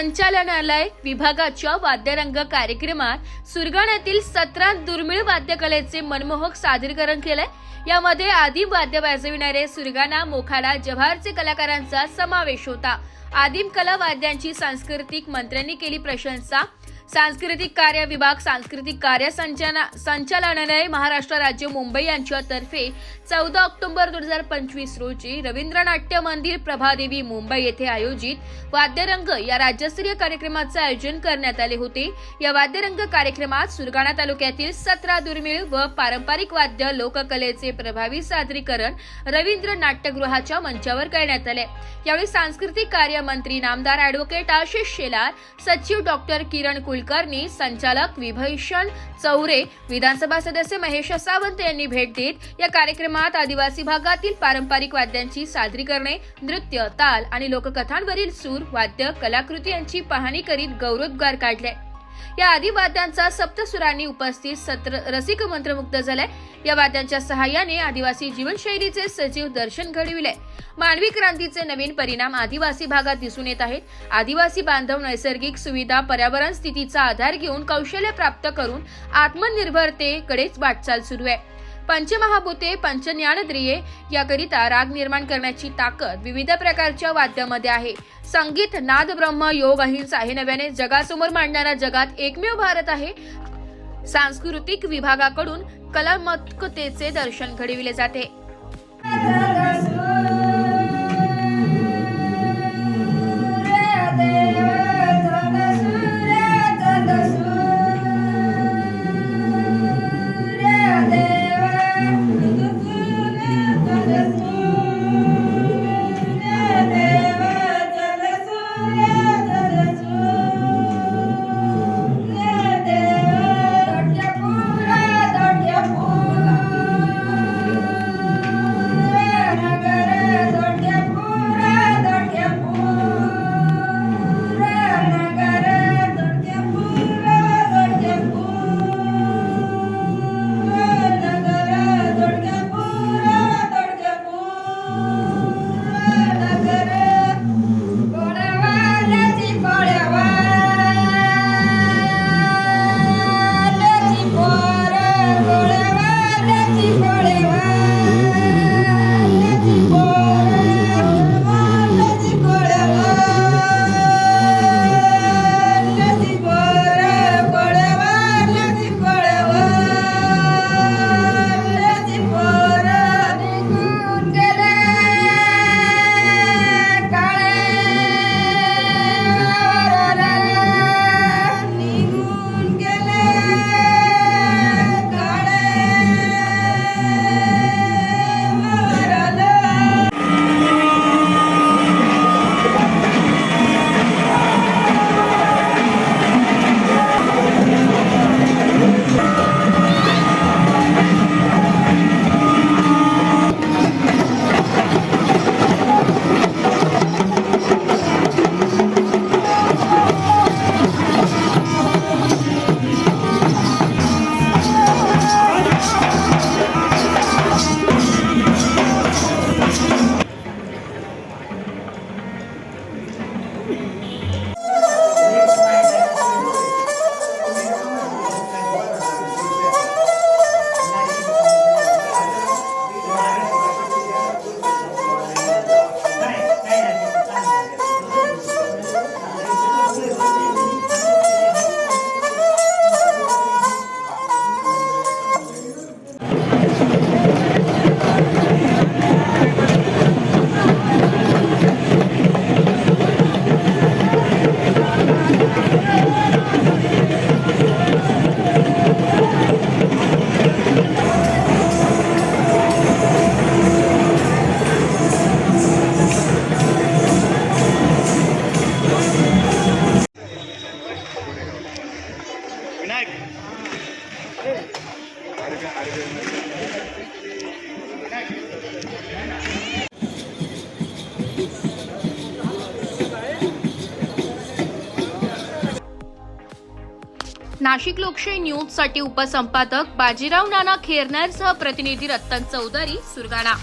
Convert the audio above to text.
संचालनालय विभागाच्या वाद्यरंग कार्यक्रमात सुरगाण्यातील सतरा दुर्मिळ वाद्यकलेचे मनमोहक सादरीकरण केलंय. यामध्ये आदिम वाद्य वाजविणारे सुरगाणा मोखाडा जव्हारचे कलाकारांचा समावेश होता. आदिम कला वाद्यांची सांस्कृतिक मंत्र्यांनी केली प्रशंसा. सांस्कृतिक कार्य विभाग सांस्कृतिक कार्य संचाना- संचालनालय महाराष्ट्र राज्य मुंबई यांच्यातर्फे चौदा ऑक्टोबर दोन हजार पंचवीस रोजी रवींद्र नाट्य मंदिर प्रभादेवी मुंबई येथे आयोजित वाद्यरंग या राज्यस्तरीय कार्यक्रमाचे आयोजन करण्यात आले होते. या वाद्यरंग कार्यक्रमात सुरगाणा तालुक्यातील सतरा दुर्मिळ व पारंपरिक वाद्य लोककलेचे प्रभावी सादरीकरण रवींद्र नाट्यगृहाच्या मंचावर करण्यात आले. यावेळी सांस्कृतिक कार्य मंत्री नामदार अॅडव्होकेट आशिष शेलार सचिव डॉक्टर किरण कुल कुलकर्णी संचालक विभीषण चौरे विधानसभा सदस्य महेश सावंत यांनी भेट देत या कार्यक्रमात आदिवासी भागातील पारंपरिक वाद्यांची सादरीकरणे नृत्य ताल आणि लोककथांवरील सूर वाद्य कलाकृती यांची पाहणी करीत गौरवोद्गार काढले. या आधी वाद्यांचा सप्तसुरांनी उपस्थित सत्र रसिक मंत्रमुग्ध झालाय. या वाद्यांच्या सहाय्याने आदिवासी जीवनशैलीचे सजीव दर्शन घडविले मानवी क्रांतीचे नवीन परिणाम आदिवासी भागात दिसून येत आहेत. आदिवासी बांधव नैसर्गिक सुविधा पर्यावरण स्थितीचा आधार घेऊन कौशल्य प्राप्त करून आत्मनिर्भरतेकडेच वाटचाल सुरू आहे. पंचमहाभूते पंचज्ञानद्रिये याकरिता राग निर्माण करण्याची ताकद विविध प्रकारच्या वाद्यामध्ये आहे. संगीत नाद ब्रह्म योग अहिंसा हे नव्याने जगासमोर मांडणारा जगात एकमेव भारत आहे. सांस्कृतिक विभागाकडून कलात्मकतेचे दर्शन घडविले जाते. नाशिक लोकशाही न्यूजसाठी उपसंपादक बाजीराव नाना खेरनारसह प्रतिनिधी रत्तन चौधरी सुरगाणा.